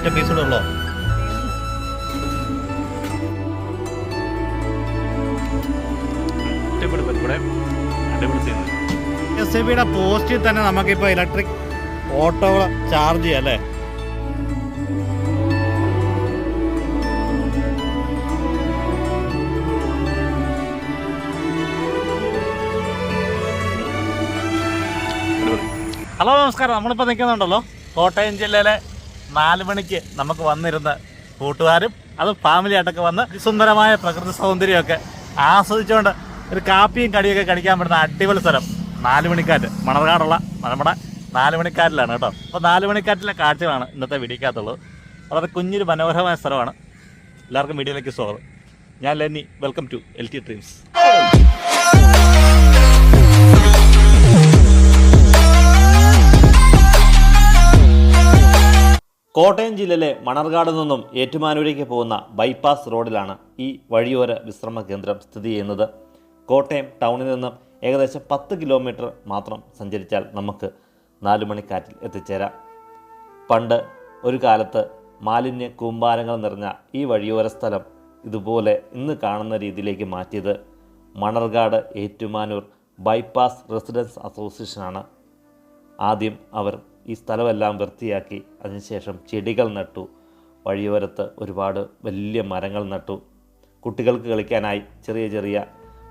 ഒറ്റ പീസ് കൂടെ ഉള്ളോ എസ് എ ബിയുടെ പോസ്റ്റിൽ തന്നെ നമുക്കിപ്പോൾ ഇലക്ട്രിക് ഓട്ടോ ചാർജ് ചെയ്യാം അല്ലേ? ഹലോ നമസ്കാരം. നമ്മളിപ്പോൾ നിൽക്കുന്നുണ്ടല്ലോ. കോട്ടയം ജില്ലയിലെ നാല് മണിക്ക് നമുക്ക് വന്നിരുന്ന കൂട്ടുകാരും അത് ഫാമിലി ആയിട്ടൊക്കെ വന്ന് സുന്ദരമായ പ്രകൃതി സൗന്ദര്യമൊക്കെ ആസ്വദിച്ചുകൊണ്ട് ഒരു കാപ്പിയും കടിയൊക്കെ കഴിക്കാൻ പറ്റുന്ന അടിപൊളി സ്ഥലം. നാല് മണിക്കാറ്റ്. മണർകാടുള്ള നമ്മുടെ നാല് മണിക്കാറ്റിലാണ് കേട്ടോ. അപ്പോൾ നാല് മണിക്കാറ്റിലെ കാഴ്ചകളാണ് ഇന്നത്തെ വീഡിയോക്കകത്തുള്ളത്. വളരെ കുഞ്ഞൊരു മനോഹരമായ സ്ഥലമാണ്. എല്ലാവർക്കും വീഡിയോയിലേക്ക് സ്വാഗതം. ഞാൻ Lenny. Welcome to L T dreams. Kottayam ജില്ലയിലെ മണർകാട് നിന്നും ഏറ്റുമാനൂരേക്ക് പോകുന്ന ബൈപ്പാസ് റോഡിലാണ് ഈ വഴിയോര വിശ്രമ കേന്ദ്രം സ്ഥിതി ചെയ്യുന്നത്. കോട്ടയം ടൗണിൽ നിന്നും ഏകദേശം പത്ത് കിലോമീറ്റർ മാത്രം സഞ്ചരിച്ചാൽ നമുക്ക് നാലു മണിക്കാറ്റിൽ എത്തിച്ചേരാം. പണ്ട് ഒരു കാലത്ത് മാലിന്യ കൂമ്പാരങ്ങൾ നിറഞ്ഞ ഈ വഴിയോര സ്ഥലം ഇതുപോലെ ഇന്ന് കാണുന്ന രീതിയിലേക്ക് മാറ്റിയത്. മണർകാട് ഏറ്റുമാനൂർ ബൈപ്പാസ് റെസിഡൻസ് അസോസിയേഷനാണ്. ആദ്യം അവർ ഈ സ്ഥലമെല്ലാം വൃത്തിയാക്കി. അതിനുശേഷം ചെടികൾ നട്ടു. വഴിയോരത്ത് ഒരുപാട് വലിയ മരങ്ങൾ നട്ടു. കുട്ടികൾക്ക് കളിക്കാനായി ചെറിയ ചെറിയ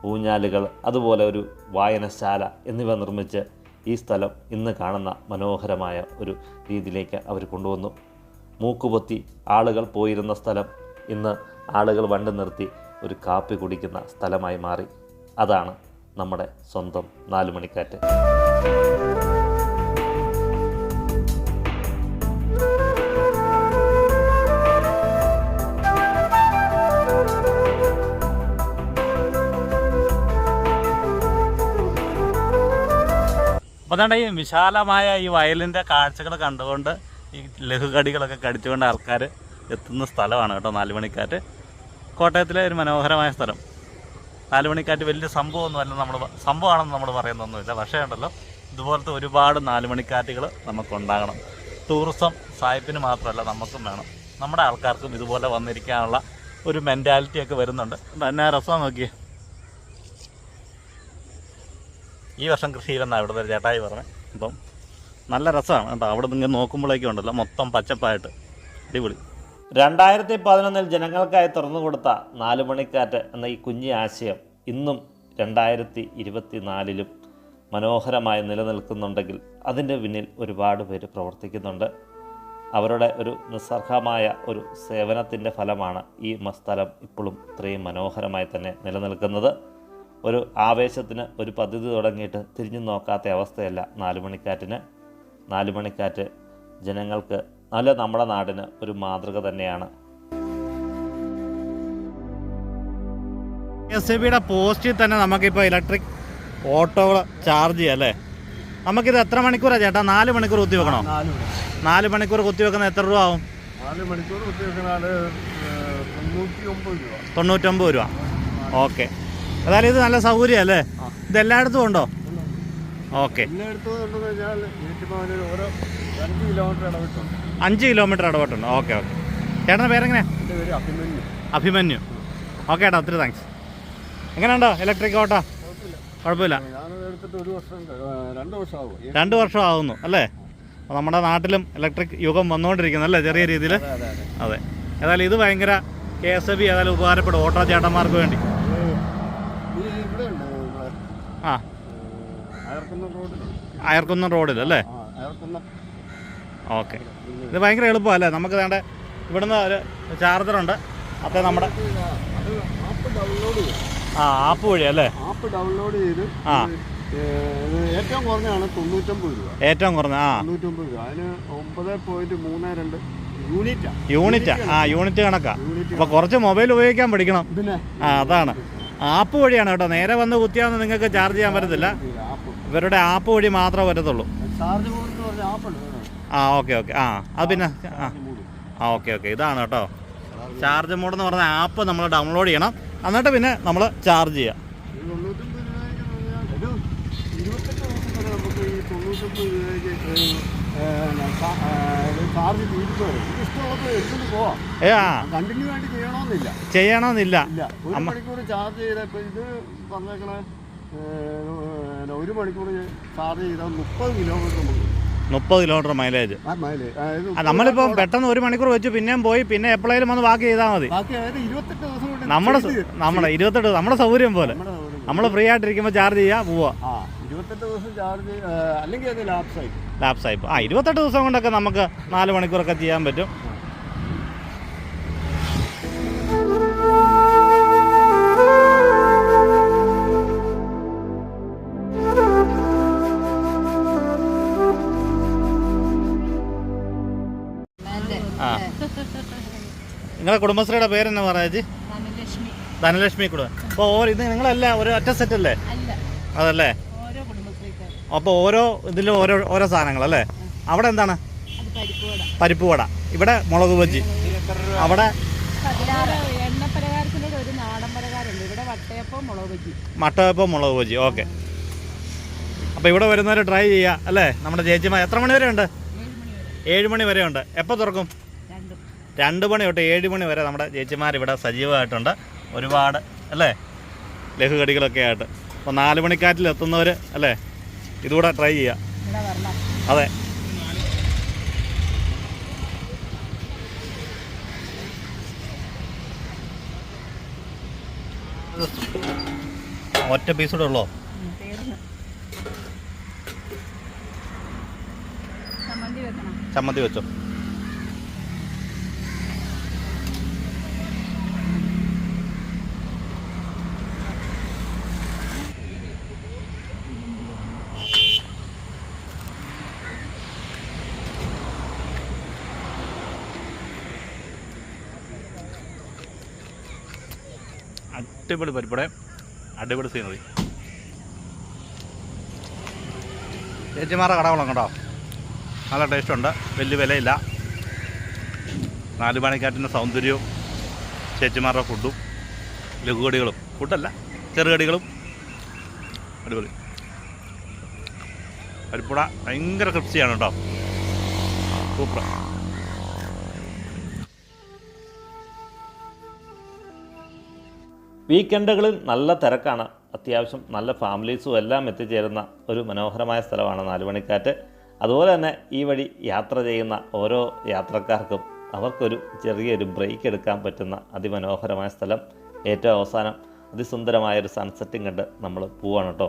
ഊഞ്ഞാലുകൾ അതുപോലെ ഒരു വായനശാല എന്നിവ നിർമ്മിച്ച് ഈ സ്ഥലം ഇന്ന് കാണുന്ന മനോഹരമായ ഒരു രീതിയിലേക്ക് അവർ കൊണ്ടുവന്നു. മൂക്കുപൊത്തി ആളുകൾ പോയിരുന്ന സ്ഥലം ഇന്ന് ആളുകൾ വണ്ടി നിർത്തി ഒരു കാപ്പി കുടിക്കുന്ന സ്ഥലമായി മാറി. അതാണ് നമ്മുടെ സ്വന്തം നാലുമണിക്കാറ്റ്. അപ്പോൾ ഈ വിശാലമായ ഈ വയലിന്റെ കാഴ്ചകൾ കണ്ടുകൊണ്ട് ഈ ലഘുകടികളൊക്കെ കടിച്ചുകൊണ്ട് ആൾക്കാർ എത്തുന്ന സ്ഥലമാണ് കേട്ടോ നാലുമണിക്കാറ്റ്. കോട്ടയത്തിലെ ഒരു മനോഹരമായ സ്ഥലം. നാലുമണിക്കാറ്റ് വലിയ സംഭവമൊന്നുമല്ല നമ്മൾ സംഭവമാണെന്ന് നമ്മൾ പറയുന്നൊന്നുമില്ല. പക്ഷേ ഉണ്ടല്ലോ ഇതുപോലത്തെ ഒരുപാട് നാലുമണിക്കാറ്റുകൾ നമുക്കുണ്ടാകണം. ടൂറിസം സായിപ്പിന് മാത്രമല്ല നമുക്കും വേണം. നമ്മുടെ ആൾക്കാർക്കും ഇതുപോലെ വന്നിരിക്കാനുള്ള ഒരു മെന്റാലിറ്റിയൊക്കെ വരുന്നുണ്ട്. എന്നാ രസം നോക്കിയേ. ഈ വർഷം കൃഷി ചെയ്തെന്നാണ് ഇവിടുത്തെ ചേട്ടായി പറഞ്ഞത് അപ്പം നല്ല രസമാണ് കേട്ടോ. അവിടെ നിന്ന് നോക്കുമ്പോഴേക്കും ഉണ്ടല്ലോ മൊത്തം പച്ചപ്പായിട്ട്. അടിപൊളി. രണ്ടായിരത്തി പതിനൊന്നിൽ ജനങ്ങൾക്കായി തുറന്നു കൊടുത്ത നാല് മണിക്കാറ്റ് എന്ന ഈ കുഞ്ഞി ആശയം ഇന്നും രണ്ടായിരത്തി ഇരുപത്തി നാലിലും മനോഹരമായി നിലനിൽക്കുന്നുണ്ടെങ്കിൽ അതിന്റെ പിന്നിൽ ഒരുപാട് പേര് പ്രവർത്തിക്കുന്നുണ്ട്. അവരുടെ ഒരു നിസ്സർഹമായ ഒരു സേവനത്തിന്റെ ഫലമാണ് ഈ സ്ഥലം ഇപ്പോഴും ഇത്രയും മനോഹരമായി തന്നെ നിലനിൽക്കുന്നത്. ഒരു ആവേശത്തിന് ഒരു പദ്ധതി തുടങ്ങിയിട്ട് തിരിഞ്ഞു നോക്കാത്ത അവസ്ഥയല്ല നാലുമണിക്കാറ്റിന് നാലുമണിക്കാറ്റ് ജനങ്ങൾക്ക് നല്ല നമ്മുടെ നാടിന് ഒരു മാതൃക തന്നെയാണ്. എസ് എ ബിയുടെ പോസ്റ്റിൽ തന്നെ നമുക്കിപ്പോൾ ഇലക്ട്രിക് ഓട്ടോ ചാർജ് ചെയ്യാം അല്ലേ? നമുക്കിത് എത്ര മണിക്കൂറാണ് ചേട്ടാ? നാല് മണിക്കൂർ കുത്തി വെക്കണോ? നാല് മണിക്കൂർ. കുത്തി വെക്കുന്ന എത്ര രൂപ ആവും? തൊണ്ണൂറ്റൊമ്പത് രൂപ. ഓക്കെ. ഏതായാലും ഇത് നല്ല സൗകര്യം അല്ലേ? ഇത് എല്ലായിടത്തും ഉണ്ടോ? ഓക്കെ. അഞ്ച് കിലോമീറ്റർ ഇടപെട്ടുണ്ട് ഓക്കെ ഓക്കെ. ചേട്ടന്റെ പേരെങ്ങനെ പേര് അഭിമന്യു. ഓക്കെ ഏട്ടാ ഒത്തിരി താങ്ക്സ് എങ്ങനെയുണ്ടോ ഇലക്ട്രിക് ഓട്ടോ കുഴപ്പമില്ല. രണ്ട് വർഷം ആവുന്നു അല്ലേ? നമ്മുടെ നാട്ടിലും ഇലക്ട്രിക് യുഗം വന്നുകൊണ്ടിരിക്കുന്നു അല്ലേ? ചെറിയ രീതിയിൽ അതെ ഏതായാലും ഇത് ഭയങ്കര കെ എസ് എ ബി ഏതായാലും ഉപകാരപ്പെടും ഓട്ടോ ചേട്ടന്മാർക്ക് വേണ്ടി ഇത് ഇവിടെ ഉണ്ട് ഇവിടെ ആ അയർക്കുന്ന റോഡിൽ അയർക്കുന്നം റോഡിൽ അല്ലേ? ഓക്കെ. ഇത് ഭയങ്കര എളുപ്പമല്ലേ? നമുക്ക് വേണ്ട ഇവിടുന്ന് ഒരു ചാർജറുണ്ട് അപ്പോൾ നമ്മുടെ ആ ആപ്പ് വഴി അല്ലേ? ആപ്പ് ഡൗൺലോഡ് ചെയ്ത് ആ. ഏറ്റവും കുറഞ്ഞാണ് തൊണ്ണൂറ്റൊമ്പത് രൂപ. ഏറ്റവും കുറഞ്ഞ ആ. തൊണ്ണൂറ്റൊമ്പത് രൂപ. അതിന് ഒമ്പത് പോയിന്റ് മൂന്ന് രണ്ട് യൂണിറ്റാ. യൂണിറ്റ്. ആ യൂണിറ്റ് കണക്കാ. അപ്പൊ കുറച്ച് മൊബൈൽ ഉപയോഗിക്കാൻ പഠിക്കണം. ആ അതാണ്. ആപ്പ് വഴിയാണ് കേട്ടോ. നേരെ വന്ന് കുത്തിയാന്ന് നിങ്ങൾക്ക് ചാർജ് ചെയ്യാൻ പറ്റത്തില്ല. ഇവരുടെ ആപ്പ് വഴി മാത്രമേ വരത്തുള്ളൂ. ആ ഓക്കെ ഓക്കെ ആ അത് പിന്നെ ആ. ഓക്കെ ഓക്കെ ഇതാണ് കേട്ടോ. ചാർജ് മോഡ് എന്ന് പറഞ്ഞ ആപ്പ് നമ്മൾ ഡൗൺലോഡ് ചെയ്യണം. എന്നിട്ട് പിന്നെ നമ്മൾ ചാർജ് ചെയ്യാം. ചെയ്യണമെന്നില്ല. ചാർജ് ചെയ്ത ഇത് പറഞ്ഞേക്കണ ഏഹ്, ഒരു മണിക്കൂർ ചാർജ് ചെയ്താൽ മുപ്പത് കിലോമീറ്റർ നമുക്ക്. മുപ്പത് കിലോമീറ്റർ മൈലേജ്. നമ്മളിപ്പം പെട്ടെന്ന് ഒരു മണിക്കൂർ വെച്ച് പിന്നെയും പോയി പിന്നെ എപ്പോഴേലും വന്ന് ബാക്കി ചെയ്താൽ മതി. നമ്മുടെ നമ്മുടെ ഇരുപത്തെട്ട് നമ്മുടെ സൗകര്യം പോലെ. നമ്മൾ ഫ്രീ ആയിട്ടിരിക്കുമ്പോൾ ചാർജ് ചെയ്യാ പോവാ. ആ ഇരുപത്തെട്ട് ദിവസം ചാർജ് അല്ലെങ്കിൽ അത് ലാപ്സ് ആയി. ആ ഇരുപത്തെട്ട് ദിവസം കൊണ്ടൊക്കെ നമുക്ക് നാല് മണിക്കൂറൊക്കെ ചെയ്യാൻ പറ്റും. നിങ്ങളുടെ കുടുംബശ്രീയുടെ പേരെന്നാ ചേച്ചി ധനലക്ഷ്മി. കുടുംബം. അപ്പോൾ ഓരോ ഇത് നിങ്ങളല്ല ഒരു ഒറ്റ സെറ്റ് അല്ലേ? അതല്ലേ? അപ്പോൾ ഓരോ ഇതിലും ഓരോ ഓരോ സാധനങ്ങളല്ലേ? അവിടെ എന്താണ്? പരിപ്പ് വട. ഇവിടെ മുളക് ബജ്ജി. അവിടെ മുളക് ബജി മട്ടയപ്പം മുളക് ബജ്ജി. ഓക്കെ. അപ്പോൾ ഇവിടെ വരുന്നവർ ട്രൈ ചെയ്യുക അല്ലേ? നമ്മുടെ ചേച്ചിമാർ എത്ര മണി വരെ ഉണ്ട്? ഏഴ് മണി വരെ. ഉണ്ട്. എപ്പോൾ തുറക്കും? രണ്ടും മണി തൊട്ട് ഏഴ് മണി വരെ നമ്മുടെ ചേച്ചിമാർ ഇവിടെ സജീവമായിട്ടുണ്ട്. ഒരുപാട് അല്ലേ? ലഘുകടികളൊക്കെ ആയിട്ട്. അപ്പോൾ നാല് മണിക്കാറ്റിൽ എത്തുന്നവർ അല്ലേ? ഇതുകൂടെ ട്രൈ ചെയ്യുക അതെ. ഒറ്റ പീസ് കൂടെ ഉള്ളോ? ചമ്മന്തി വെച്ചോ. അടിപൊളി പരിപ്പടെ അടിപൊളി സീനറി ചേച്ചിമാരുടെ കടവളം കേട്ടോ നല്ല ടേസ്റ്റ് ഉണ്ട്. വലിയ വിലയില്ല. നാല് മണിക്കാറ്റിന്റെ സൗന്ദര്യവും ചേച്ചിമാരുടെ ഫുഡും ലഘുകടികളും. ഫുഡല്ല ചെറുകടികളും. അടിപൊളി. പരിപ്പുട ഭയങ്കര ക്രിപ്സിയാണ് കേട്ടോ. സൂപ്പർ വീക്കെൻഡുകളിൽ നല്ല തിരക്കാണ്. അത്യാവശ്യം നല്ല ഫാമിലീസും എല്ലാം എത്തിച്ചേരുന്ന ഒരു മനോഹരമായ സ്ഥലമാണ് നാലുമണിക്കാറ്റ്. അതുപോലെ തന്നെ ഈ വഴി യാത്ര ചെയ്യുന്ന ഓരോ യാത്രക്കാർക്കും അവർക്കൊരു ചെറിയൊരു ബ്രേക്ക് എടുക്കാൻ പറ്റുന്ന അതിമനോഹരമായ സ്ഥലം. ഏറ്റവും അവസാനം അതിസുന്ദരമായ ഒരു സൺസെറ്റും കണ്ട് നമ്മൾ പോവാണ് കേട്ടോ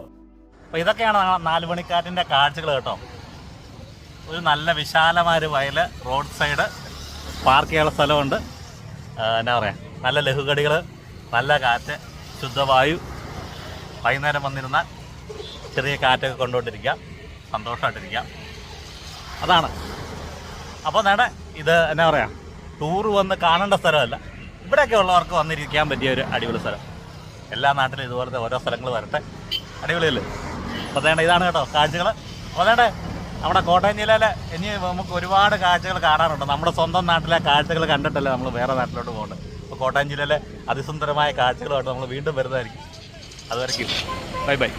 അപ്പോൾ ഇതൊക്കെയാണ് നാലുമണിക്കാറ്റിന്റെ കാഴ്ചകൾ കേട്ടോ. ഒരു നല്ല വിശാലമായ ഒരു വയൽ റോഡ് സൈഡ് പാർക്ക് ചെയ്യാനുള്ള സ്ഥലമുണ്ട്. എന്നാ പറയുക നല്ല ലഘുകടികൾ നല്ല കാറ്റ് ശുദ്ധവായു വൈകുന്നേരം വന്നിരുന്നാൽ ചെറിയ കാറ്റൊക്കെ കൊണ്ടുകൊണ്ടിരിക്കാം സന്തോഷമായിട്ടിരിക്കാം അതാണ്. അപ്പോൾ നേടെ ഇത് എന്നാ പറയുക ടൂർ വന്ന് കാണേണ്ട സ്ഥലമല്ല. ഇവിടെയൊക്കെ ഉള്ളവർക്ക് വന്നിരിക്കാൻ പറ്റിയ ഒരു അടിപൊളി സ്ഥലം. എല്ലാ നാട്ടിലും ഇതുപോലത്തെ ഓരോ സ്ഥലങ്ങൾ വരട്ടെ. അടിപൊളിയല്ലേ? അപ്പോൾ നേടെ ഇതാണ് കേട്ടോ കാഴ്ചകൾ. അപ്പോൾ നേടെ നമ്മുടെ കോട്ടയം ജില്ലയിലെ ഇനി നമുക്ക് ഒരുപാട് കാഴ്ചകൾ കാണാനുണ്ട് നമ്മുടെ സ്വന്തം നാട്ടിലെ കാഴ്ചകൾ കണ്ടിട്ടല്ലേ നമ്മൾ വേറെ നാട്ടിലോട്ട് പോകുന്നത് അപ്പോൾ കോട്ടയം ജില്ലയിലെ അതിസുന്ദരമായ കാഴ്ചകളുമായിട്ട് നമ്മൾ വീണ്ടും വരുന്നതായിരിക്കും. അതുവരെയ്ക്കും ബൈ ബൈ.